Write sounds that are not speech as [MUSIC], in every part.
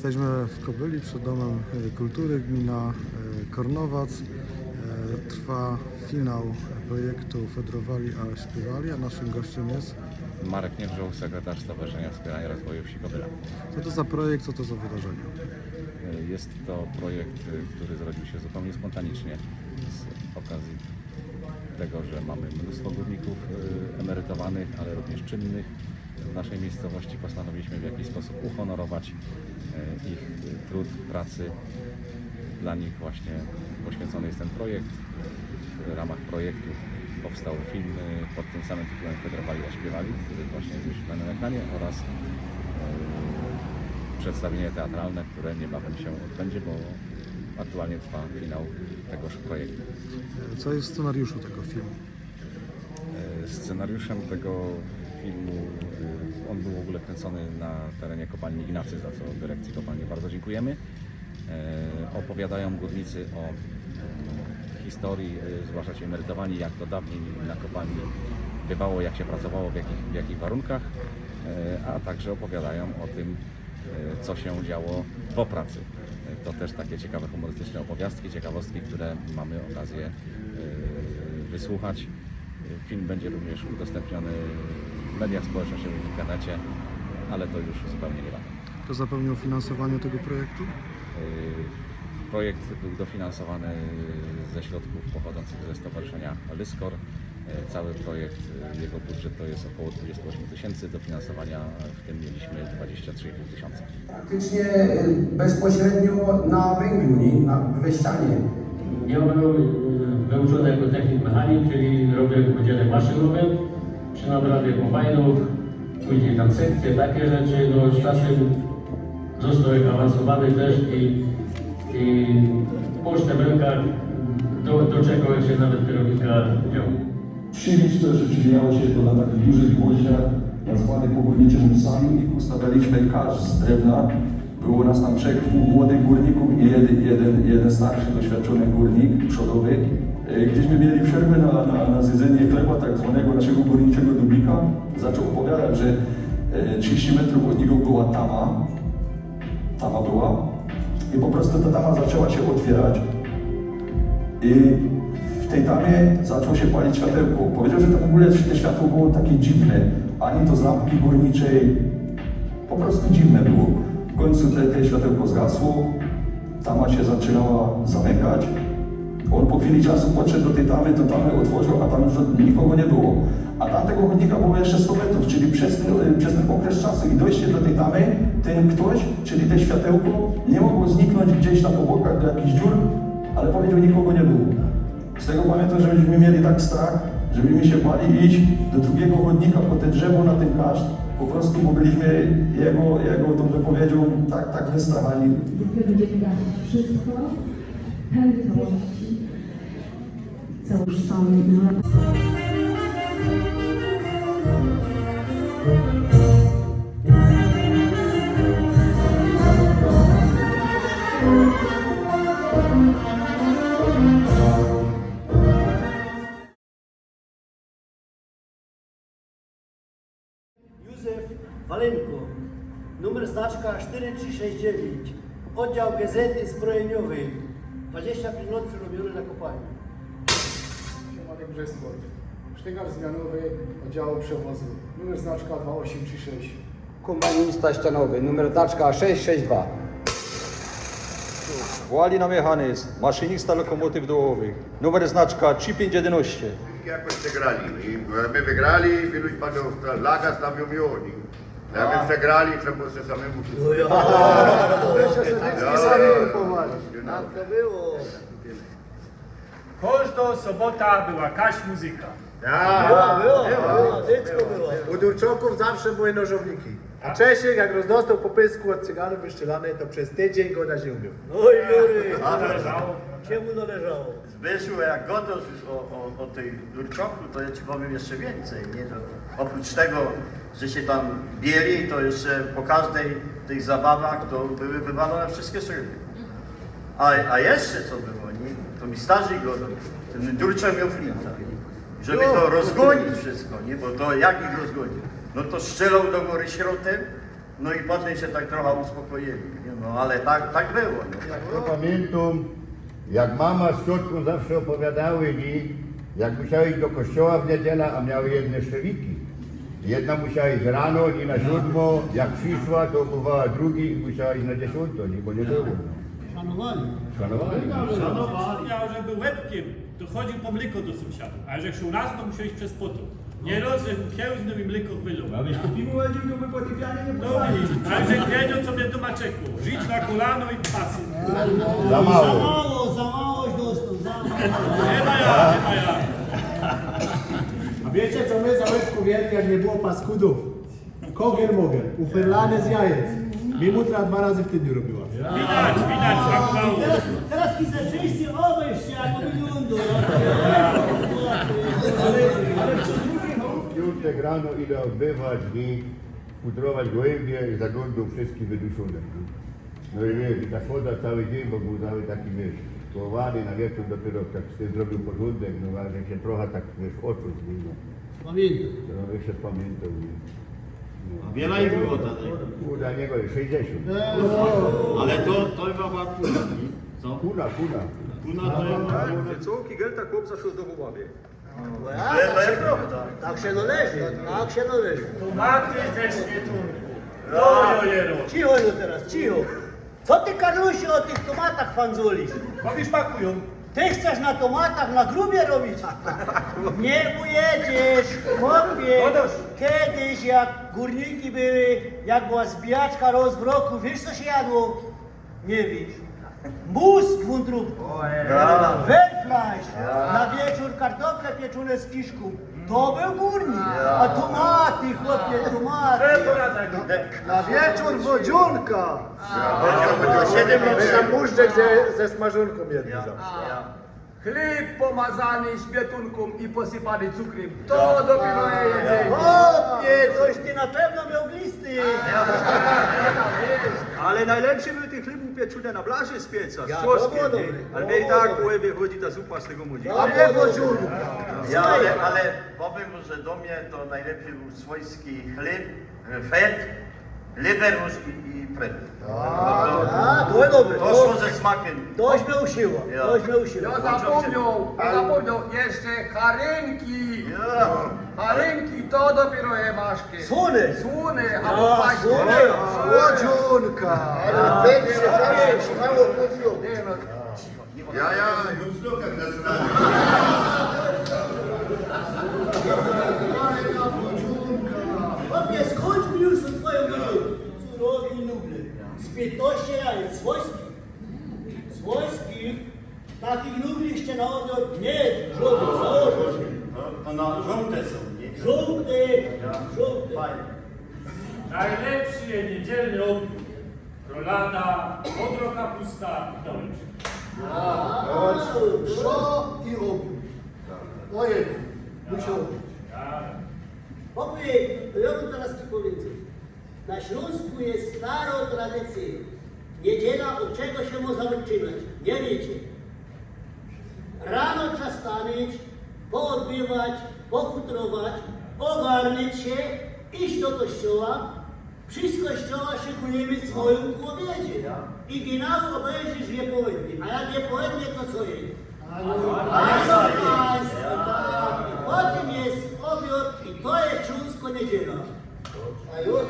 Jesteśmy w Kobyli przed Domem e, Kultury, gmina e, Kornowac. E, Trwa finał projektu Fedrowali a Śpiewali, a naszym gościem jest... Marek Niewrzoł, sekretarz Stowarzyszenia Wspierania Rozwoju Wsi Kobyla. Co to za projekt, co to za wydarzenie? Jest to projekt, który zrodził się zupełnie spontanicznie z okazji tego, że mamy mnóstwo górników emerytowanych, ale również czynnych w naszej miejscowości. Postanowiliśmy w jakiś sposób uhonorować ich y, trud pracy. Dla nich właśnie poświęcony jest ten projekt. W ramach projektu powstał film y, pod tym samym tytułem Federowali a śpiewali, który właśnie jest wyświetlany na ekranie oraz y, przedstawienie teatralne, które niebawem się odbędzie, bo aktualnie trwa finał tegoż projektu. E, Co jest w scenariuszu tego filmu? E, Scenariuszem tego filmu, e, on był w ogóle kręcony na terenie kopalni Ignacy, za co dyrekcji kopalni bardzo dziękujemy. E, Opowiadają górnicy o mm, historii, e, zwłaszcza ci emerytowani, jak to dawniej na kopalni bywało, jak się pracowało, w jakich, w jakich warunkach, e, a także opowiadają o tym, e, co się działo po pracy. To też takie ciekawe humorystyczne opowiastki, ciekawostki, które mamy okazję wysłuchać. Film będzie również udostępniony mediach społecznościowych, w internecie, ale to już zupełnie niebawem. Kto zapewnił finansowanie tego projektu? Yy, Projekt był dofinansowany ze środków pochodzących ze Stowarzyszenia Lyskor. Yy, Cały projekt, yy, jego budżet to jest około 28 tysięcy, dofinansowania w tym mieliśmy 23,5 tysiąca. praktycznie bezpośrednio na węglu, nie? na wyścianie. Ja byłem y, wyuczony jako technik mechanik, czyli robię w oddziale maszynowym, przy naprawie kombajnów, później tam sekcje, takie rzeczy, no z czasem został awansowany też i, i po szczebelkach do, doczekał jak się nawet kierownika wziął. Przyjść to, że przywijało się to na takich dużych gwoździach, nazwanych pogórniczymi psami i ustawialiśmy kasz z drewna. Było nas tam trzech, dwóch młodych górników i jeden, jeden, jeden starszy, doświadczony górnik przodowy. E, Gdyśmy mieli przerwę na, na, na zjedzenie chleba, tak zwanego naszego górniczego dubika, zaczął opowiadać, że e, 30 metrów od niego była tama, tama była i po prostu ta tama zaczęła się otwierać i w tej tamie zaczęło się palić światełko. Powiedział, że to w ogóle te światło było takie dziwne, ani to z lampki górniczej, po prostu dziwne było. W końcu te, te światełko zgasło, tama się zaczynała zamykać. On po chwili czasu podszedł do tej tamy, to tamę otworzył, a tam już nikogo nie było. A tamtego chodnika było jeszcze 100 metrów, czyli przez ten, przez ten okres czasu i dojście do tej tamy, ten ktoś, czyli te światełko, nie mogło zniknąć gdzieś tam po bokach do jakichś dziur, ale powiedział, nikogo nie było. Z tego pamiętam, że myśmy mieli tak strach, żebyśmy się bali iść do drugiego chodnika po te drzewo na ten kaszt. Po prostu bo byliśmy jego, jego tą wypowiedzią tak, tak wystrachani. Dopiero gasić wszystko, pędy całości, całokształt. Józef Walenko, numer znaczka 4369, oddział Gazety Zbrojeniowej, 25 lat przerobiony na kopalni. Marek Brzesport, sztygar zmianowy oddziału przewozu, numer znaczka 2836. Kombajnista ścianowy, numer znaczka 662. Władina Mechanizm, maszynista lokomotyw dołowych, numer znaczka 3511. jakoś przegrali. I my wygrali, iluś padło laga stawił miodnik. Jak my przegrali, trzeba było się samemu Tak to było. Każda sobota była jakaś muzyka. Była, była, była, była. U Durczoków zawsze były nożowniki. A Czesiek jak rozdostał po pysku od cyganów wyszczelany, to przez tydzień go na ziemię. Oj, Jury, Należało. czemu należało? Zbyszło, jak gotow już o, o, o tej Durczoku, to ja ci powiem jeszcze więcej. Nie? To oprócz tego, że się tam bieli, to jeszcze po każdej tych zabawach to były wywalone wszystkie szyby. A, a jeszcze co było, nie? to mi starzy godą, ten Durczek miał flinta. Żeby to rozgonić wszystko, nie? bo to jak ich rozgonić? No to strzelał do góry środem, No i potem się tak trochę uspokoili. Nie? No ale tak, tak było. No. Ja pamiętam, jak mama z ciotką zawsze opowiadały mi, jak musiały iść do kościoła w niedzielę, a miały jedne szewiki. Jedna musiała iść rano i na siódmo, jak przyszła, to umywała drugi i musiała iść na dziesiątą, nie, bo nie było. Szanowali. Szanowali. Szanowany miał, żeby łebkiem dochodził po mleko do sąsiada. A jak się u nas, to musiał iść przez potok. Nie roz, że kiełzną i mleko wylał. A wiesz, to piwo łaził, to by potypianie nie No widzisz, a jak wiedział, co mnie do maczeku. Żyć na kolano i pasy. Za mało. mało, za małość dostał, za mało. Nie ma ja, nie ma ja. Wiecie co my za łebku mieli, jak nie było paskudów? Kogel mogel, uferlane z jajec. Mimutra dwa razy w tygodniu robiła. Widać, widać, tak mało. Teraz chcę wszyscy obejść się, jak wygląda. W piątek rano idę odbywać i pudrować gołębie i zaglądał wszystkie wyduszone. No i wiesz, i ta woda cały dzień, bo był cały taki, wiesz, skołowany na wieczór dopiero tak tym zrobił porządek, no ale się trochę tak, wiesz, oczu zmienił. Pamiętam. No jeszcze pamiętam, nie? No. Wiele ich było wtedy. Dla niego jest 60. Ale to, to była kuna. Co? Kuna, kuna. Kuna to jest... Córki Gelta chłop zawsze do głowy. Ale to jest prawda. Tak się należy, tak się należy. Tomaty ze świetlunku. To jojero. Cicho no teraz, cicho. Co ty Karlusiu o tych tomatach fanzulisz? Powiesz pakują. Ty chcesz na tomatach na grubie robić? [LAUGHS] Nie ujedziesz, chłopie. Kiedyś jak górniki były, jak była zbijaczka rozwroku, wiesz co się jadło? Nie wiesz. Mózg wątróbku, węflaś, na wieczór kartofle pieczone z kiszką. To był górnik, a tomaty, chłopie, tomaty. Na wieczór wodziunka. Siedem lat Na mużdżek ze, ze smażonką jednym Chleb pomazany śmietunką i posypany cukrem. To dopiero jedzenie. Chłopie, toś ty na pewno miał glisty. Ale najlepszy był tych chlebów pieczone na blaży z pieca, Ja, z to było czosnkiem. dobre. nie? Ale i tak po łebie chodzi ta zupa z tego młodzieży. A nie wodziunka. Ja, ale, ale powiem, że do mnie to najlepiej był swojski chleb, fet, liberusz i, i prew. A, to jest dobre. To szło ze smakiem. toś miał siła, Ja. toś siła. Ja zapomniał, ja zapomniał jeszcze harynki. Ja. Harynki to dopiero je maszki. Słony. Słony, No, albo. Słony. Zawsze, śmiało kucją. Ja, ja, już sztukę zaczynam. Chłopie, skończ mi już tą twoją wodziunkę. Surowi i nuble. Z 15 jajec, swojskich. Swojskich. Takich nubliście na odwrót nie, założę się. To, na żółte są, nie? Żółty, żółty. Fajnie. Najlepszy jest niedzielny obiad. Rolada, modro kapusta i dolce. Szo i obu. Ojej, musiał. To ja bym teraz ci powiedział. Na Śląsku jest starą tradycją. Niedziela od czego się może zaczynać? Nie wiecie. Rano trzeba stanąć, poodbywać, pofutrować, ogarniać się, iść do kościoła. Przy z kościoła szykujemy swoją obiedzie. I ginał obejrzysz je południe. A jak je południe, to co je? Państwo, państwo. I Potem jest obiad i to jest Śląsko niedziela. A już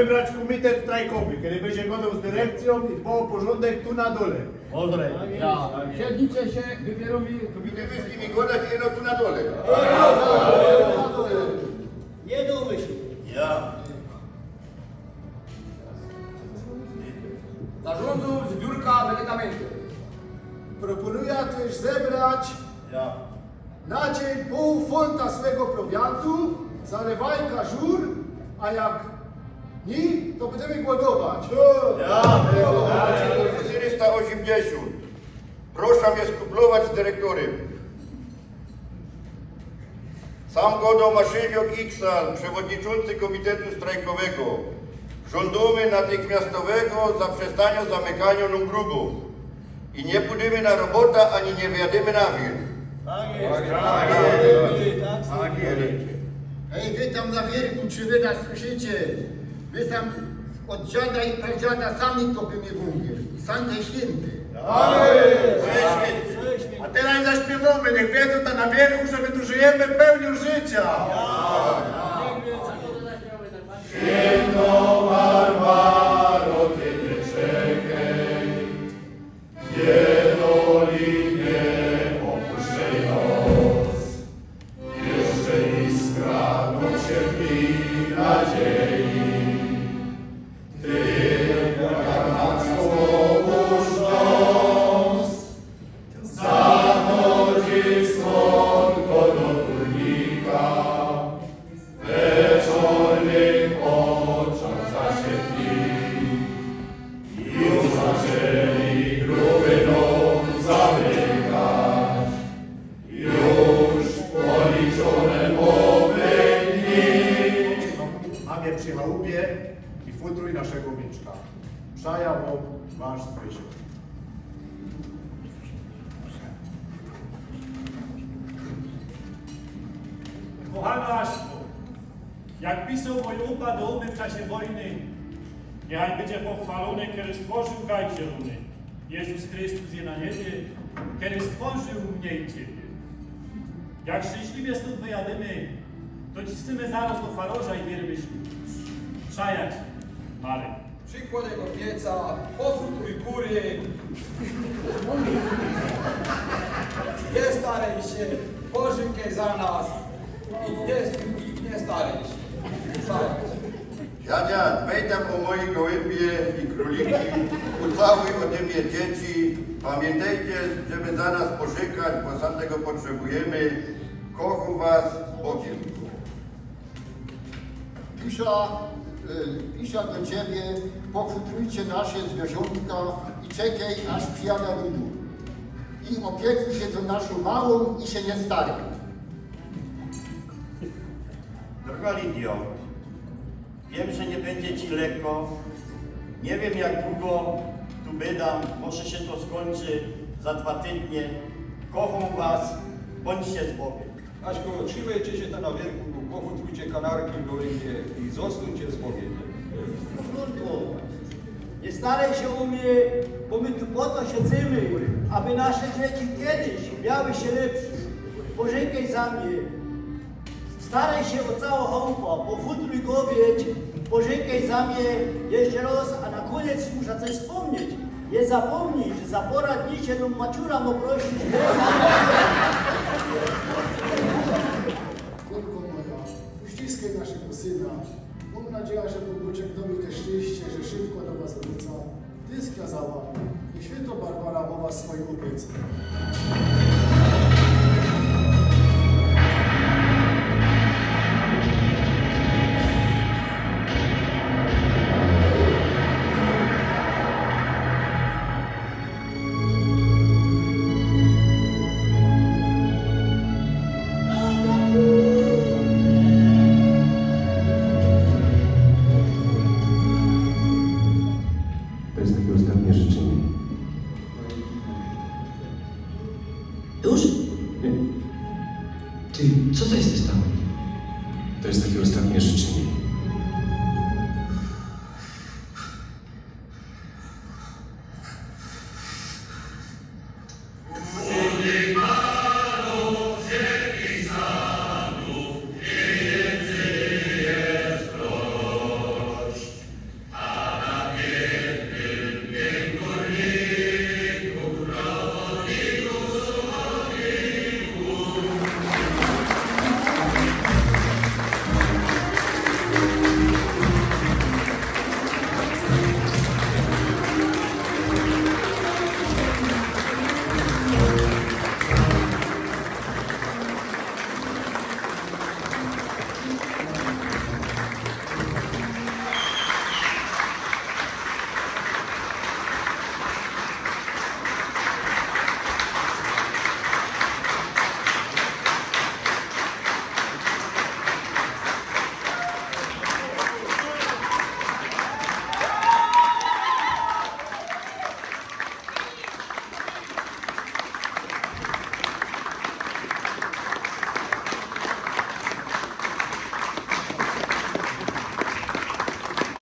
wybrać komitet strajkowy, który będzie godał z dyrekcją i dbał o porządek tu na dole. Siedlicie się, mi... Tu będziemy z nimi godać, jeno tu na dole. Nie dumaj się. Ja. Zarządu zbiórka medykamentów. Proponuję też zebrać Ja. na dzień pół funta swego prowiantu, zalewajka żur, a jak nie, to będziemy głodować. Ja. 480. Proszę mnie skuplować z dyrektorem. Sam Godo Maszyniok Iksal, przewodniczący Komitetu Strajkowego. Żądamy natychmiastowego zaprzestania zamykania nam grubów. I nie pójdziemy na robota, ani nie wjadziemy na wieś. Tak jest. Ej, wy tam na wierchu, czy wy nas słyszycie? Wy tam od dziada i pradziada sami kopimy węgiel. I sam ten święty. A teraz zaśpiewamy, niech wiedzą tam na wierchu, że my tu żyjemy pełnią życia. Mamie jak pisał mój upa do umy w czasie wojny, niechaj będzie pochwalony, który stworzył gaj zielony. Jezus Chrystus je na niebie, który stworzył mnie i Ciebie. Jak szczęśliwie stąd wyjadymy, to ciscymy zaraz do farorza i wiermy Szajać, Marek. Przykładem pieca, pofutruj kury. Nie staraj się, pożyczaj za nas. I nie, i nie staraj się. Dziadzia, dbaj tam o moje gołębie i króliki, ucałuj ode mnie dzieci. Pamiętajcie, żeby za nas pożykać, bo sam tego potrzebujemy. Kocham was Bogiem. Pisza, y, pisza do ciebie, pofutrujcie nasze zwierzątka i czekaj, aż przyjada ludu. I opiekuj się tą naszą małą i się nie staraj. Droga Lidio, wiem, że nie będzie Ci lekko. Nie wiem jak długo tu bydam. Może się to skończy za dwa tygodnie. Kocham Was. Bądźcie z Bogiem. Aśko, trzymajcie się tam na wierchu, pofutrujcie kanarki w gołębie i zostańcie z Bogiem. Krótko. Nie staraj się u mnie, bo my tu po to siedzimy, aby nasze dzieci kiedyś miały się lepsze. Pożegnaj za mnie. Staraj się o całą chałupa, pofutruj gowieć, pożegnaj za mnie jeszcze raz, a na koniec muszę coś wspomnieć. Nie zapomnij, że za pora dni się nam maciura mo prosić. Córko moja, uściskaj naszego syna. Mam nadzieję, że Boguczek dobył te szczęście, że szybko do was wróca. Ty skazała. I święto Barbara mowa swoim opiece.